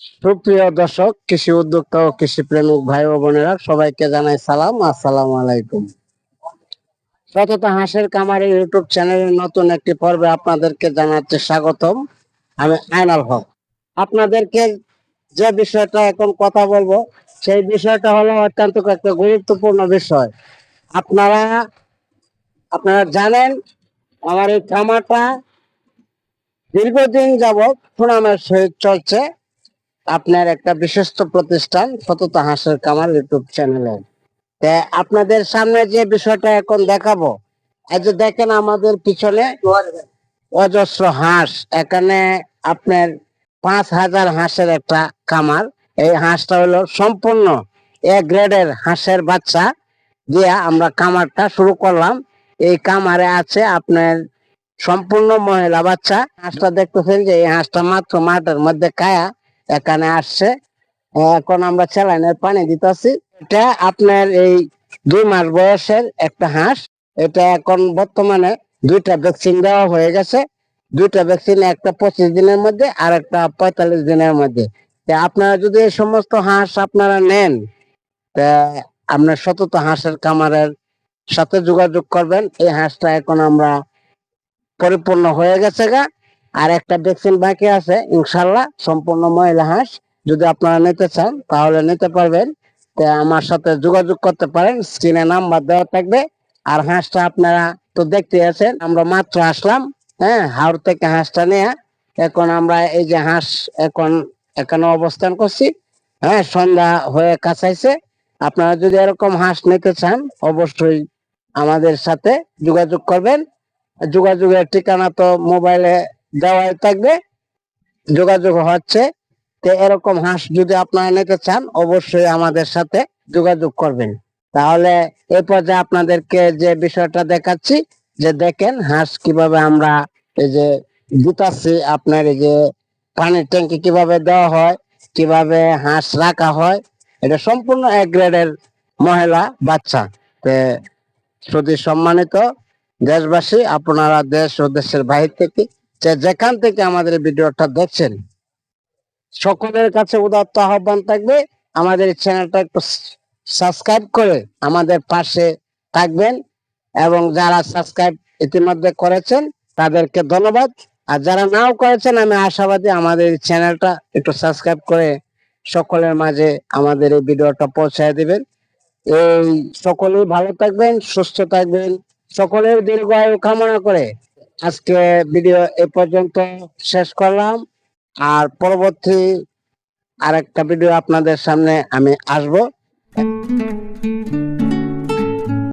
সুপ্রিয় দর্শক, কৃষি উদ্যোক্তা ও কৃষি প্রেমিক ভাই ও বোনেরা, সবাইকে জানাই সালাম, আসসালাম আলাইকুম। সতত হাঁসের কামারি ইউটিউব চ্যানেলের নতুন একটি পর্বে আপনাদেরকে জানাচ্ছি স্বাগতম। আমি আয়নাল হক। আপনাদেরকে যে বিষয়টা এখন কথা বলব, সেই বিষয়টা হলো অত্যন্ত একটা গুরুত্বপূর্ণ বিষয়। আপনারা আপনারা জানেন, আমার এই খামারটা দীর্ঘদিন যাবৎ সুনামের সহিত চলছে। আপনার একটা বিশ্বস্ত প্রতিষ্ঠান সতত হাঁসের কামার ইউটিউব চ্যানেলে। আপনাদের সামনে যে বিষয়টা এখন দেখাবো, এই যে দেখেন আমাদের পিছনে অজস্র হাঁস। এখানে আপনার পাঁচ হাজার হাঁসের একটা কামার এই হাঁসটা হলো সম্পূর্ণ এ গ্রেডের হাঁসের বাচ্চা দিয়ে আমরা কামারটা শুরু করলাম। এই কামারে আছে আপনার সম্পূর্ণ মহিলা বাচ্চা। হাঁসটা দেখতেছেন যে এই হাঁসটা মাত্র মাঠের মধ্যে কায়া এখানে আসছে। এখন আমরা স্যালাইনের পানি দিতেছি। এটা আপনার এই দুই মাস বয়সের একটা হাঁস। এটা এখন বর্তমানে দুইটা ভ্যাকসিন দেওয়া হয়ে গেছে। দুইটা ভ্যাকসিন একটা পঁচিশ দিনের মধ্যে, আর একটা পঁয়তাল্লিশ দিনের মধ্যে। আপনারা যদি এই সমস্ত হাঁস আপনারা নেন, তা আপনার সতত হাঁসের কামারের সাথে যোগাযোগ করবেন। এই হাঁসটা এখন আমরা পরিপূর্ণ হয়ে গেছে গা। আর একটা ভ্যাকসিন বাকি আছে, ইনশাল্লাহ সম্পূর্ণ মহিলা হাঁস যদি আপনারা নিতে চান, তাহলে নিতে পারবেন। আমার সাথে যোগাযোগ করতে পারেন, স্ক্রিনে নাম্বার দেওয়া থাকবে। আর হাঁসটা আপনারা তো দেখতে আছেন, আমরা মাত্র আসলাম হ্যাঁ হাওড় থেকে হাঁসটা নিয়ে। এখন আমরা এই যে হাঁস এখন এখানে অবস্থান করছি হ্যাঁ সন্ধ্যা হয়ে কাছাইছে। আপনারা যদি এরকম হাঁস নিতে চান, অবশ্যই আমাদের সাথে যোগাযোগ করবেন। যোগাযোগের ঠিকানা তো মোবাইলে দেওয়াই থাকবে, যোগাযোগ হচ্ছে। তো এরকম হাঁস যদি আপনারা নিতে চান, অবশ্যই আমাদের সাথে যোগাযোগ করবেন। তাহলে এই পর্যায়ে আপনাদেরকে যে বিষয়টা দেখাচ্ছি, যে দেখেন হাঁস কীভাবে আমরা এই যে দিতাছি, আপনার এই যে পানির ট্যাঙ্কি কীভাবে দেওয়া হয়, কীভাবে হাঁস রাখা হয়, এটা সম্পূর্ণ এক গ্রেডের মহিলা, বাচ্চা। সম্মানিত দেশবাসী, আপনারা দেশ ও দেশের বাহির থেকে যেখান থেকে আমাদের ভিডিওটা দেখছেন, সকলের কাছে উদাত্ত আহ্বান থাকবে, আমাদের চ্যানেলটা একটু সাবস্ক্রাইব করে আমাদের পাশে থাকবেন এবং যারা সাবস্ক্রাইব ইতিমধ্যে করেছেন, তাদেরকে ধন্যবাদ। আর যারা নাও করেছেন, আমি আশাবাদী আমাদের চ্যানেলটা একটু সাবস্ক্রাইব করে সকলের মাঝে আমাদের এই ভিডিওটা পৌঁছায় দিবেন। এই সকলেই ভালো থাকবেন, সুস্থ থাকবেন, সকলের দীর্ঘ আয়ু কামনা করে। আজকে ভিডিও এ পর্যন্ত শেষ করলাম। আর পরবর্তী আরেকটা ভিডিও আপনাদের সামনে আমি আসব।